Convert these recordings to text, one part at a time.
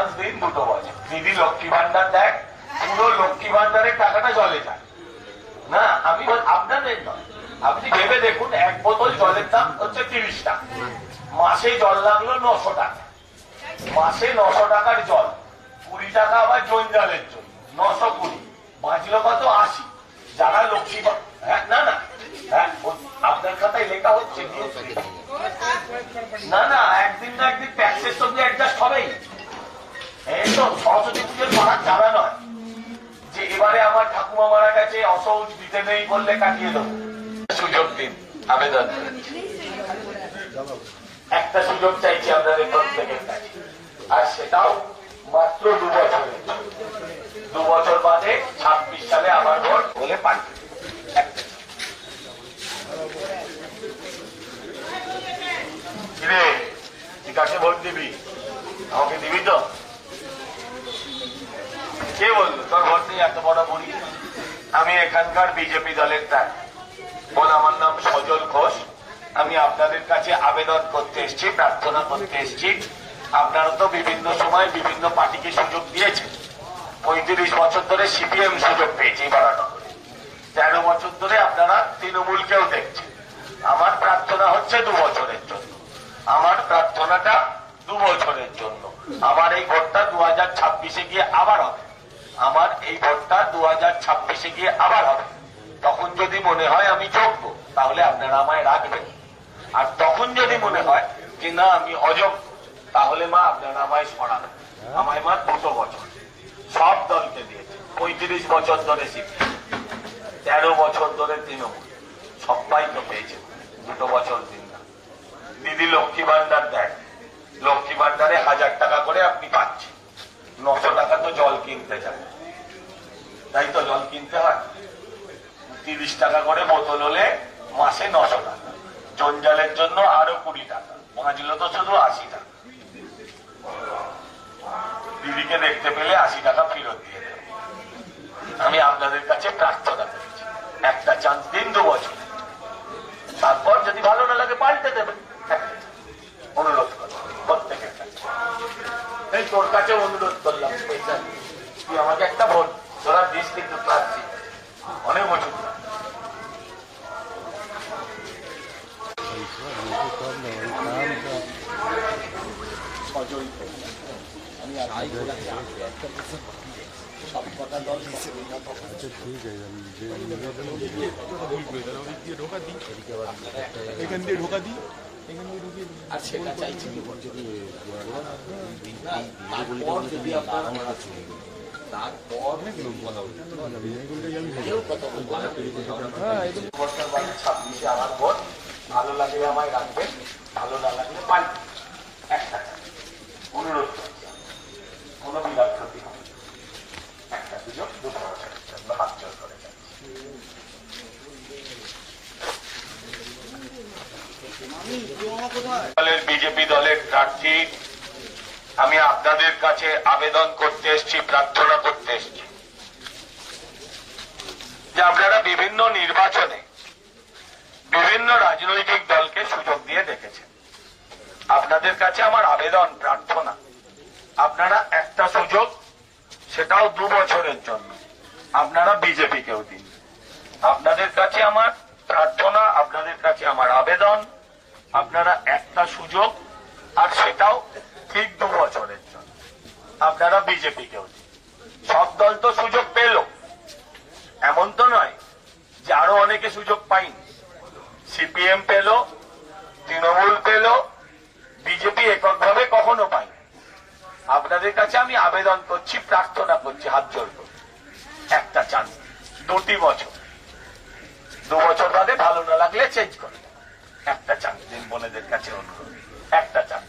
Chance দিন, দুটো বছর দিদি লক্ষ্মী ভান্ডার দেয় পুরো লক্ষ্মী ভান্ডারের টাকাটা জলে যায়। না, আমি আপনাদের নয়। আপনি ভেবে দেখুন, এক বোতল জলের দাম হচ্ছে তিরিশ টাকা। মাসে জল লাগল নশো টাকা। মাসে নশো টাকার জল। কুড়ি টাকা আবার জঞ্জালের জন্য। নশো কুড়ি। বাঁচলো কত? আশি। যারা লক্ষ্মী হ্যাঁ না না। হ্যাঁ আপনার খাতায় লেখা হচ্ছে। না না সরস্বতী জানা নয়। এবারে আমার ঠাকুমা মারা গেছে অসৌচ দিতে নেই বললে কাটিয়ে দেবো। একটা সুযোগ চাইছি আপনাদের সেটাও মাত্র দু বছরের দু বছর বাদে ছাব্বিশ সালে আমার ভোট বলে তুই কাকে ভোট দিবি? আমাকে দিবি তো? কে বলল? তোর ভোট নেই এত বড় বুড়ি? আমি এখানকার বিজেপি দলের তার বল, আমার নাম সজল ঘোষ। আমি আপনাদের কাছে আবেদন করতে এসেছি, প্রার্থনা করতে এসেছি। আপনারা তো বিভিন্ন সময় বিভিন্ন পার্টিকে সুযোগ দিয়েছেন। পঁয়ত্রিশ বছর ধরে সিপিএম সুযোগ পেয়েছে বারানগরে। তেরো বছর ধরে আপনারা তৃণমূলকেও দেখছেন। আমার প্রার্থনা হচ্ছে দু বছরের জন্য। আমার প্রার্থনাটা দু বছরের জন্য। আমার এই ঘরটা দু হাজার ছাব্বিশে গিয়ে আবার হবে। আমার এই ভোটটা দু হাজার ছাব্বিশে গিয়ে আবার হবে। তখন যদি মনে হয় আমি যোগ্য, তাহলে আপনারা আমায় রাখবেন। আর তখন যদি মনে হয় যে না, আমি অযোগ্য, তাহলে মা, আপনারা আমায় সরাবেন আমায় মা দুটো বছর। সব দলকে দিয়েছে। পঁয়ত্রিশ বছর ধরে শিখছে তেরো বছর ধরে তৃণমূল। সবাই তো পেয়েছে। দুটো বছর দিন না। দিদি লক্ষ্মী ভান্ডার দেয়। লক্ষ্মী ভান্ডারে হাজার টাকা করে আপনি পাচ্ছেন। নশো টাকা তো জল কিনতে যায় তাই তো জল কিনতে হয়। তিরিশ টাকা করে বোতল হলে মাসে নশো টাকা। জঞ্জালের জন্য আরও কুড়ি টাকা। বাঁচলো তো শুধু আশি টাকা। দিদিকে দেখতে পেলে আশি টাকা ফেরত দিয়ে দেবে আমি আপনাদের কাছে প্রার্থনা করেছি একটা চান্স দিন দু বছর তারপর যদি ভালো না লাগে পাল্টে দেবেন অনুরোধ করো প্রত্যেকের কাছে এই তোর কাছে অনুরোধ করলাম পয়সা তুই আমাকে একটা ভোট তোরা দিস কিন্তু প্রার্থী অনেক বছর এখান দিয়ে ঢোকা দিই আর সেটা চাইছি কি তারপর কেউ কথা বলবে। বছর বাদে ছাব্বিশে আমার ভোট ভালো লাগলে আমায় রাখবেন ভালো না লাগলে পাল্টে একটা অনুরোধ করছি। কোনো বিরাট ক্ষতি হবে। একটা সুযোগ দুটো হাত জোর করে বিজেপি দলের প্রার্থী আমি আপনাদের কাছে আবেদন করতে এসেছি, প্রার্থনা করতে এসেছি। যে আপনারা বিভিন্ন নির্বাচনে বিভিন্ন রাজনৈতিক দলকে সুযোগ দিয়ে দেখেছেন। আপনাদের কাছে আমার আবেদন, প্রার্থনা। আপনারা একটা সুযোগ, সেটাও দু বছরের জন্য। আপনারা বিজেপি বিজেপিকেও দিন। আপনাদের কাছে আমার প্রার্থনা, আপনাদের কাছে আমার আবেদন, আপনারা একটা সুযোগ, আর সেটাও ঠিক দু বছরের জন্য। আপনারা বিজেপিকেও দিন। সব দল তো সুযোগ পেল। এমন তো নয় যে আরও অনেকে সুযোগ পাইনি সিপিএম পেল, তৃণমূল পেল, বিজেপি এককভাবে কখনো পাইনি আপনাদের কাছে আমি আবেদন করছি, প্রার্থনা করছি, হাত জোর করে। একটা চান্স দুটি বছর। দু বছর বাদে ভালো না লাগলে চেঞ্জ করে একটা চান্স দিন বোনেদের কাছে অনুরোধ। একটা চান্স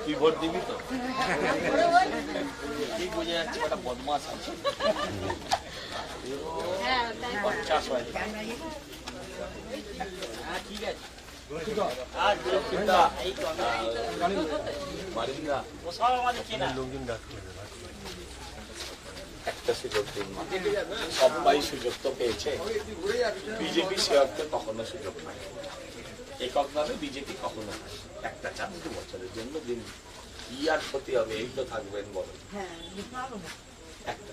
তুই ভোট দিবি তো? ঠিক বোঝা যাচ্ছে একটা বদমাস আছে? পঞ্চাশ হয়। ঠিক আছে আর বিরক্তিটা একটা সুযোগ দিন। সবাই সুযোগ তো পেয়েছে। বিজেপি সে অর্থে কখনো সুযোগ পায় এককভাবে বিজেপি কখনো একটা চান্স দু বছরের জন্য দিন। কি আর ক্ষতি হবে এই তো থাকবেন বলো। একটা।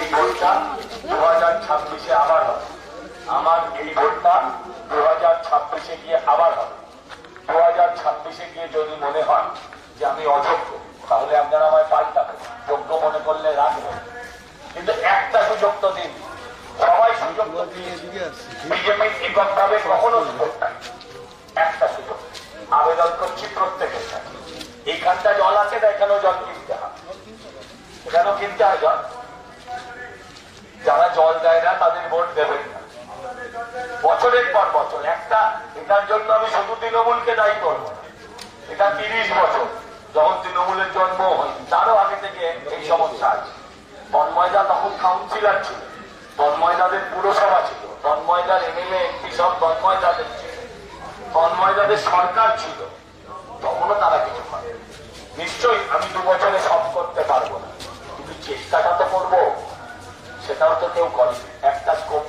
এই ভোটটা দু হাজার ছাব্বিশে আবার হবে আমার এই ভোটটা দু হাজার ছাব্বিশে গিয়ে আবার হবে দু হাজার ছাব্বিশে গিয়ে যদি মনে হয় যে আমি অযোগ্য, তাহলে আপনারা আমায় পাল্টাবেন। যোগ্য মনে করলে রাখবেন কিন্তু একটা সুযোগ তো দিন। সবাই সুযোগ তো দিয়েছে বিজেপি এককভাবে কখনো সুযোগ নাই একটা সুযোগ। আবেদন করছি প্রত্যেকের কাছে এইখানটা জল আছে না এখানেও জল কিনতে হয়? এখানেও কিনতে হয় জল? যারা জল দেয় না, তাদের ভোট দেবেন না। বছরের পর বছর। একটা এটার জন্য আমি শুধু তৃণমূলকে দায়ী করব। এটা তিরিশ বছর। যখন তৃণমূলের জন্ম হয়, তারও আগে থেকে এই সমস্যা আছে। তন্ময়দা তখন কাউন্সিলর ছিল। তন্ময়দাদের পুরসভা ছিল। তন্ময়দার এমএলএ এমপি সব তন্ময়দাদের ছিল। তন্ময়দাদের সরকার ছিল। তখনও তারা কিছু করে নিশ্চয়ই আমি দু বছরে সব করতে পারব না। কিন্তু চেষ্টাটা তো করব। সেটাও তো কেউ করে একটা স্কোপ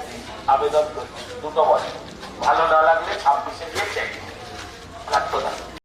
আবেদন করছি। দুটো বছর। ভালো না লাগলে ছাব্বিশে গিয়ে চেক লাগতো না।